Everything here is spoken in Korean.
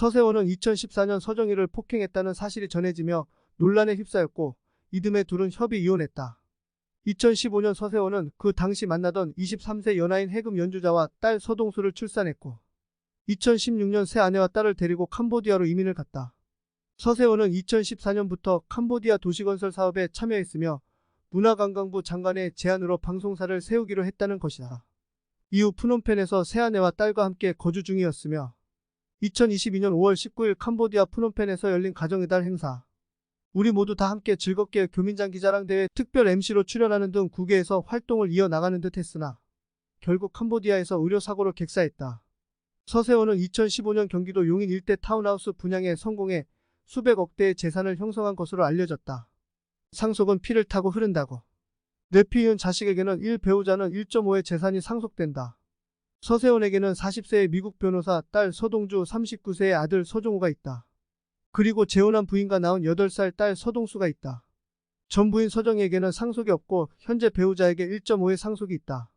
서세원은 2014년 서정희를 폭행했다는 사실이 전해지며 논란에 휩싸였고 이듬해 둘은 협의 이혼했다. 2015년 서세원은 그 당시 만나던 23세 연하인 해금 연주자와 딸 서동수를 출산했고 2016년 새 아내와 딸을 데리고 캄보디아로 이민을 갔다. 서세원은 2014년부터 캄보디아 도시건설 사업에 참여했으며 문화관광부 장관의 제안으로 방송사를 세우기로 했다는 것이다. 이후 푸놈펜에서 새 아내와 딸과 함께 거주 중이었으며 2022년 5월 19일 캄보디아 푸놈펜에서 열린 가정의 달 행사. 우리 모두 다 함께 즐겁게 교민장 기자랑 대회 특별 MC로 출연하는 등 국외에서 활동을 이어나가는 듯 했으나 결국 캄보디아에서 의료사고로 객사했다. 서세원은 2015년 경기도 용인 일대 타운하우스 분양에 성공해 수백억 대의 재산을 형성한 것으로 알려졌다. 상속은 피를 타고 흐른다고. 뇌피이은 자식에게는 1 배우자는 1.5의 재산이 상속된다. 서세원에게는 40세의 미국 변호사 딸 서동주 39세의 아들 서종우가 있다. 그리고 재혼한 부인과 낳은 8살 딸 서동수가 있다. 전 부인 서정희에게는 상속이 없고 현재 배우자에게 1.5의 상속이 있다.